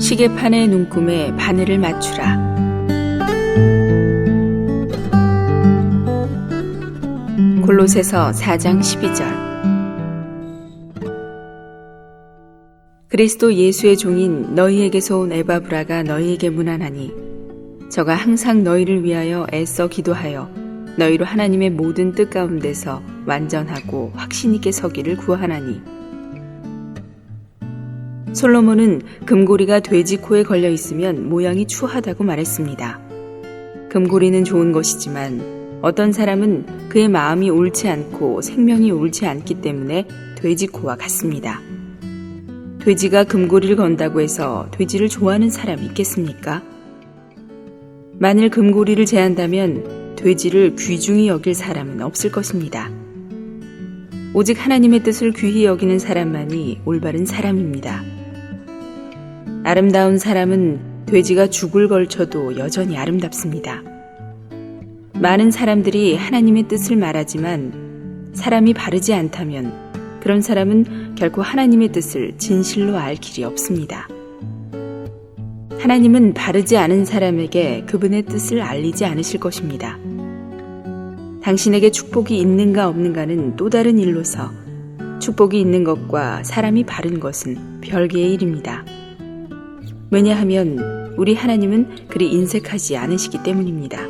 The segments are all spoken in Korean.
시계판의 눈금에 바늘을 맞추라. 골로새서 4장 12절 그리스도 예수의 종인 너희에게서 온 에바브라가 너희에게 문안하니 저가 항상 너희를 위하여 애써 기도하여 너희로 하나님의 모든 뜻 가운데서 완전하고 확신 있게 서기를 구하나니 솔로몬은 금고리가 돼지 코에 걸려 있으면 모양이 추하다고 말했습니다. 금고리는 좋은 것이지만 어떤 사람은 그의 마음이 옳지 않고 생명이 옳지 않기 때문에 돼지 코와 같습니다. 돼지가 금고리를 건다고 해서 돼지를 좋아하는 사람이 있겠습니까? 만일 금고리를 제한다면 돼지를 귀중히 여길 사람은 없을 것입니다. 오직 하나님의 뜻을 귀히 여기는 사람만이 올바른 사람입니다. 아름다운 사람은 돼지가 죽을 걸쳐도 여전히 아름답습니다. 많은 사람들이 하나님의 뜻을 말하지만 사람이 바르지 않다면 그런 사람은 결코 하나님의 뜻을 진실로 알 길이 없습니다. 하나님은 바르지 않은 사람에게 그분의 뜻을 알리지 않으실 것입니다. 당신에게 축복이 있는가 없는가는 또 다른 일로서 축복이 있는 것과 사람이 바른 것은 별개의 일입니다. 왜냐하면 우리 하나님은 그리 인색하지 않으시기 때문입니다.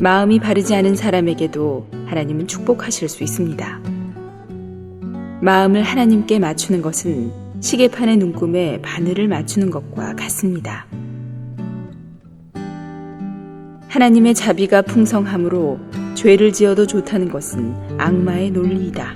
마음이 바르지 않은 사람에게도 하나님은 축복하실 수 있습니다. 마음을 하나님께 맞추는 것은 시계판의 눈금에 바늘을 맞추는 것과 같습니다. 하나님의 자비가 풍성함으로 죄를 지어도 좋다는 것은 악마의 논리이다.